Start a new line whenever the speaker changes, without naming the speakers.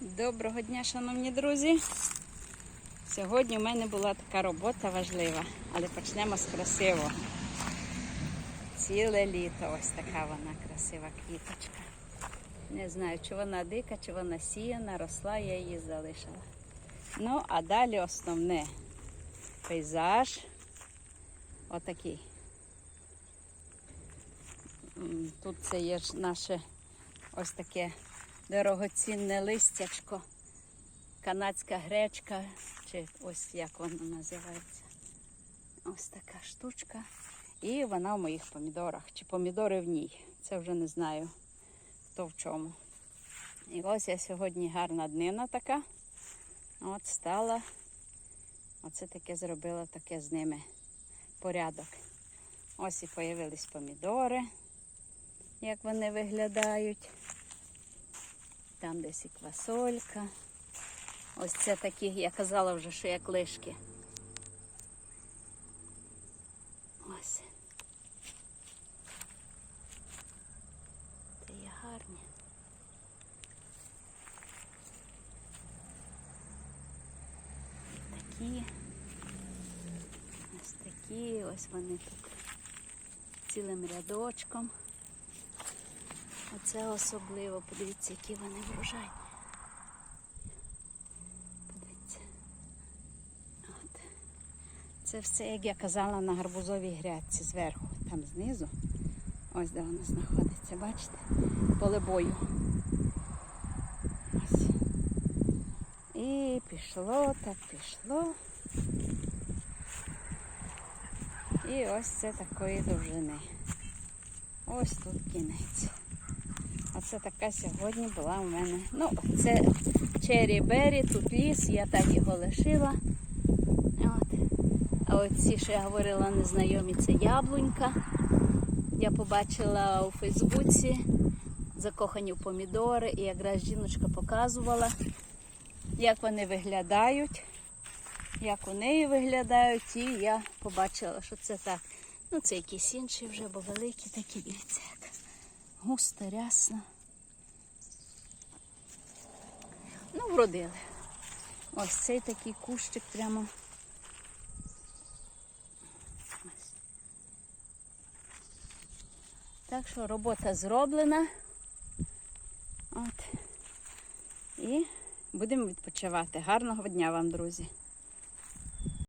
Доброго дня, шановні друзі. Сьогодні в мене була така робота важлива, але почнемо з красивого. Ціле літо ось така вона красива квіточка. Не знаю, чи вона дика, чи вона сіяна, росла, я її залишила. Ну, а далі основне пейзаж. Отакий. Тут це є наше ось таке дорогоцінне листячко, канадська гречка, чи ось як вона називається. Ось така штучка. І вона в моїх помідорах. Чи помідори в ній. Це вже не знаю, хто в чому. І ось я сьогодні гарна днина така. От стала. Оце таке зробила таке з ними порядок. Ось і появились помідори, як вони виглядають. Там десь і квасолька. Ось це такі, я казала вже, що як лишки. Ось. Це є гарні. Такі. Ось такі, ось вони тут цілим рядочком. Оце особливо, подивіться, які вони врожай. Подивіться. От. Це все, як я казала, на гарбузовій грядці зверху, там знизу. Ось де воно знаходиться, бачите? Поле бою. І пішло, так пішло. І ось це такої довжини. Ось тут кінець. Оце така сьогодні була у мене. Ну, це Черрі Беррі, тут ліс, я так його лишила. От. А оці, що я говорила, незнайомі, це яблунька. Я побачила у Фейсбуці закохані в помідори, і якраз жіночка показувала, як вони виглядають, як у неї виглядають, і я побачила, що це так. Ну, це якісь інші вже, бо великі такі, дивіться, як густо, рясно. Ну, вродили. Ось цей такий кущик прямо. Так що робота зроблена. От. І будемо відпочивати. Гарного дня вам, друзі!